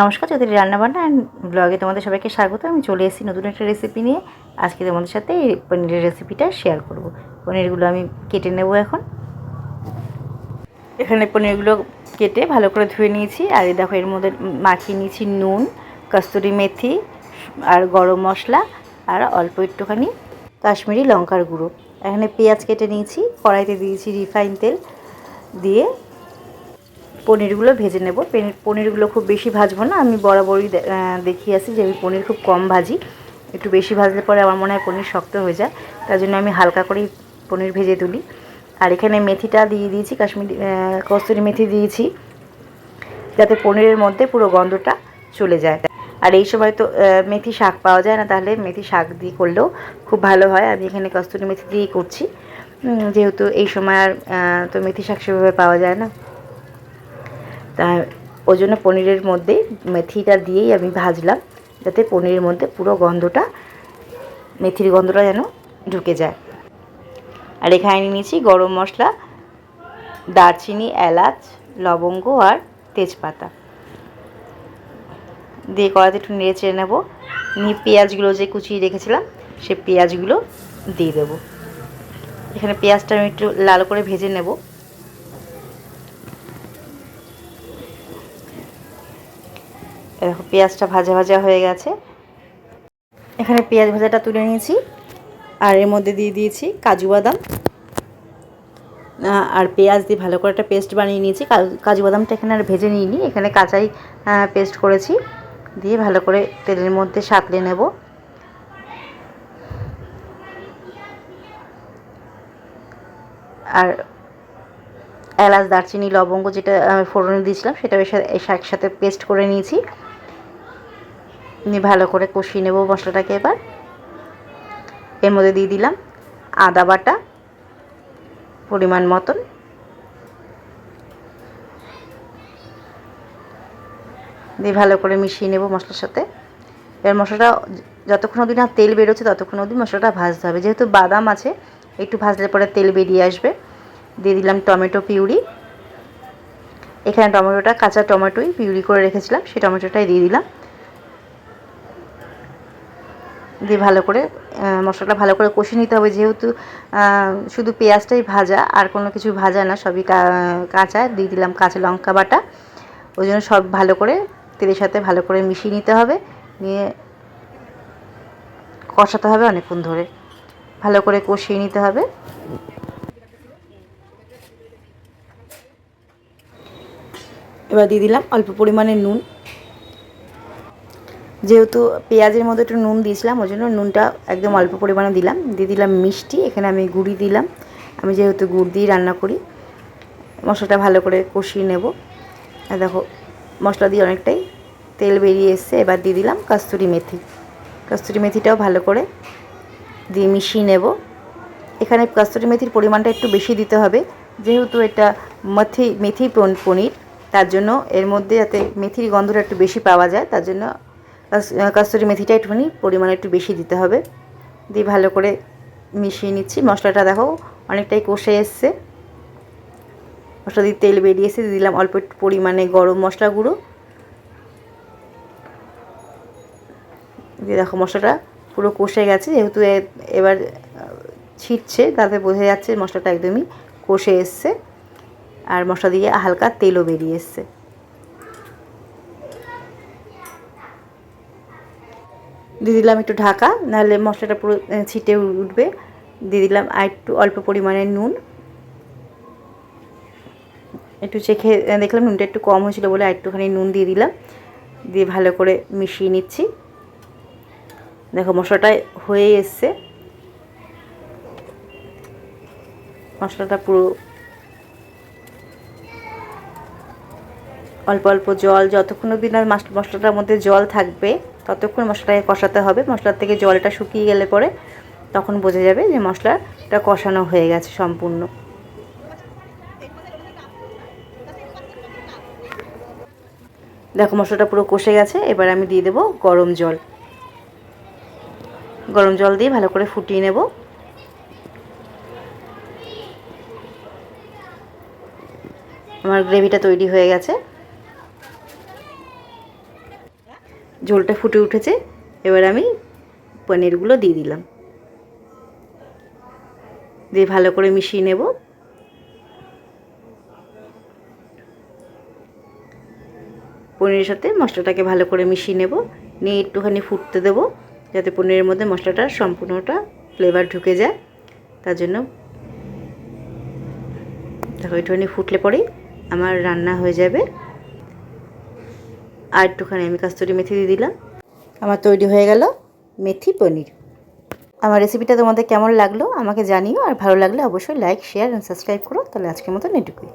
নমস্কার, চৌধুরী রান্নাবান্না অ্যান্ড ব্লগে তোমাদের সবাইকে স্বাগত। আমি চলে এসেছি নতুন একটা রেসিপি নিয়ে। আজকে তোমাদের সাথে এই পনিরের রেসিপিটা শেয়ার করব। পনিরগুলো আমি কেটে নেব এখন। এখানে পনিরগুলো কেটে ভালো করে ধুয়ে নিয়েছি। আর এই দেখো এর মধ্যে মাখিয়ে নিয়েছি নুন, কস্তুরি মেথি আর গরম মশলা আর অল্প একটুখানি কাশ্মীরি লঙ্কার গুঁড়ো। এখানে পেঁয়াজ কেটে নিয়েছি, কড়াইতে দিয়েছি রিফাইন তেল দিয়ে পনিরগুলো ভেজে নেব। পনির পনিরগুলো খুব বেশি ভাজবো না, আমি বরাবরই দেখিয়ে আসি যে আমি পনির খুব কম ভাজি। একটু বেশি ভাজলে পরে আমার মনে হয় পনির শক্ত হয়ে যায়, তার জন্য আমি হালকা করেই পনির ভেজে তুলি। আর এখানে মেথিটা দিয়ে দিয়েছি, কাশ্মীরি কস্তুরি মেথি দিয়েছি, যাতে পনিরের মধ্যে পুরো গন্ধটা চলে যায়। আর এই সময় তো মেথি শাক পাওয়া যায় না, তাহলে মেথি শাক দিয়ে করলেও খুব ভালো হয়। আমি এখানে কস্তুরি মেথি দিয়েই করছি। যেহেতু এই সময় আর তো মেথি শাক সেভাবে পাওয়া যায় না। তা ওই জন্য পনিরের মধ্যে মেথিটা দিয়েই আমি ভাজলাম, যাতে পনিরের মধ্যে পুরো গন্ধটা, মেথির গন্ধটা যেন ঢুকে যায়। আর এখানে নিয়েছি গরম মশলা, দারচিনি, এলাচ, লবঙ্গ আর তেজপাতা। দিয়ে কড়াতে একটু নেড়ে চেড়ে নেব। নিয়ে পেঁয়াজগুলো যে কুচিয়ে রেখেছিলাম, সে পেঁয়াজগুলো দিয়ে দেবো। এখানে পেঁয়াজটা আমি একটু লাল করে ভেজে নেব। দেখো পেঁয়াজটা ভাজা ভাজা হয়ে গেছে। এখানে পেঁয়াজ ভাজাটা তুলে নিয়েছি। আর এর মধ্যে দিয়ে দিয়েছি কাজু বাদাম। আর পেঁয়াজ দিয়ে ভালো করে একটা পেস্ট বানিয়ে নিয়েছি। কাজু- বাদামটা এখানে আর ভেজে নিইনি। এখানে কাঁচাই পেস্ট করেছি। দিয়ে ভালো করে তেলের মধ্যে সাঁতলে নেব। আর এলাচ, দারচিনি, লবঙ্গ যেটা ফোড়নে দিয়েছিলাম, সেটা একসাথে পেস্ট করে নিয়েছি। নিয়ে ভালো করে কষিয়ে নেব মশলাটাকে এবার। এর মধ্যে দিয়ে দিলাম আদা বাটা পরিমাণ মতন। দিয়ে ভালো করে মিশিয়ে নেব মশলার সাথে। এবার মশলাটা যতক্ষণ অবধি না তেল বেরোচ্ছে ততক্ষণ অবধি মশলাটা ভাজতে হবে। যেহেতু বাদাম আছে, একটু ভাজলে পরে তেল বেরিয়ে আসবে। দিয়ে দিলাম টমেটো পিউরি। এখানে টমেটোটা কাঁচা টমেটোই পিউরি করে রেখেছিলাম, সেই টমেটোটাই দিয়ে দিলাম। দিয়ে ভালো করে মশলাটা ভালো করে কষে নিতে হবে যেহেতু শুধু পেঁয়াজটাই ভাজা, আর কোনো কিছু ভাজা না, সবই কাঁচা, দিয়ে দিলাম কাঁচা লঙ্কা বাটা। ওই জন্য সব ভালো করে তেলের সাথে ভালো করে মিশিয়ে নিতে হবে, নিয়ে কষাতে হবে অনেকক্ষণ ধরে। ভালো করে কষিয়ে নিতে হবে। এবার দিয়ে দিলাম অল্প পরিমাণে নুন। যেহেতু পেঁয়াজের মধ্যে একটু নুন দিয়েছিলাম, ওই জন্য নুনটা একদম অল্প পরিমাণে দিলাম। দিয়ে দিলাম মিষ্টি, এখানে আমি গুড়ি দিলাম। আমি যেহেতু গুড় দিয়ে রান্না করি, মশলাটা ভালো করে কষিয়ে নেব। আর দেখো, মশলা দিয়ে অনেকটাই তেল বেরিয়ে এসছে, এবার দিয়ে দিলাম কস্তুরি মেথি। কস্তুরি মেথিটাও ভালো করে দিয়ে মিশিয়ে নেব। এখানে কস্তুরি মেথির পরিমাণটা একটু বেশি দিতে হবে, যেহেতু এটা মেথি মেথি পন- পনির, তার জন্য এর মধ্যে যাতে মেথির গন্ধটা একটু বেশি পাওয়া যায়, তার জন্য কস্তুরি মেথিটা একটুখানি পরিমাণে একটু বেশি দিতে হবে। দিয়ে ভালো করে মিশিয়ে নিচ্ছি। মশলাটা দেখো অনেকটাই কষে এসছে। মশলা দিয়ে তেল বেরিয়ে এসে দিয়ে দিলাম অল্প একটু পরিমাণে গরম মশলা গুঁড়ো। দিয়ে দেখো মশলাটা পুরো কষে গেছে। যেহেতু এবার ছিটছে, তাতে বোঝা যাচ্ছে মশলাটা একদমই কষে এসছে। আর মশলা দিয়ে হালকা তেলও বেরিয়ে এসছে। দিয়ে দিলাম একটু ঢাকা, নাহলে মশলাটা পুরো ছিটে উঠবে। দিয়ে দিলাম আর একটু অল্প পরিমাণে নুন। একটু চেখে দেখলাম নুনটা একটু কম হয়েছিল বলে একটুখানি নুন দিয়ে দিলাম। দিয়ে ভালো করে মিশিয়ে নিচ্ছি। দেখো মশলাটা হয়ে এসছে। মশলাটা পুরো অল্প অল্প জল, যতক্ষণ অবধি না মশলাটার মধ্যে জল থাকবে ততক্ষণ মশলাটাকে কষাতে হবে। মশলার থেকে জলটা শুকিয়ে গেলে পরে তখন বোঝা যাবে যে মশলাটা কষানো হয়ে গেছে সম্পূর্ণ। দেখো মশলাটা পুরো কষে গেছে, এবার আমি দিয়ে দেবো গরম জল। গরম জল দিয়ে ভালো করে ফুটিয়ে নেব। আমার গ্রেভিটা তৈরি হয়ে গেছে। ঝোলটা ফুটে উঠেছে, এবার আমি পনিরগুলো দিয়ে দিলাম। দিয়ে ভালো করে মিশিয়ে নেব। পনিরের সাথে মশলাটাকে ভালো করে মিশিয়ে নেব। নিয়ে একটুখানি ফুটতে দেবো, যাতে পনিরের মধ্যে মশলাটা সম্পূর্ণটা ফ্লেভার ঢুকে যায়। তার জন্য দেখো, একটুখানি ফুটলে পরেই আমার রান্না হয়ে যাবে। আর একটুখানি আমি কাস্তুরি মেথি দিয়ে দিলাম। আমার তৈরি হয়ে গেল মেথি পনির। আমার রেসিপিটা তোমাদের কেমন লাগল আমাকে জানিও, আর ভালো লাগলে অবশ্যই লাইক শেয়ার অ্যান্ড সাবস্ক্রাইব করো। তাহলে আজকের মতন এটুকুই।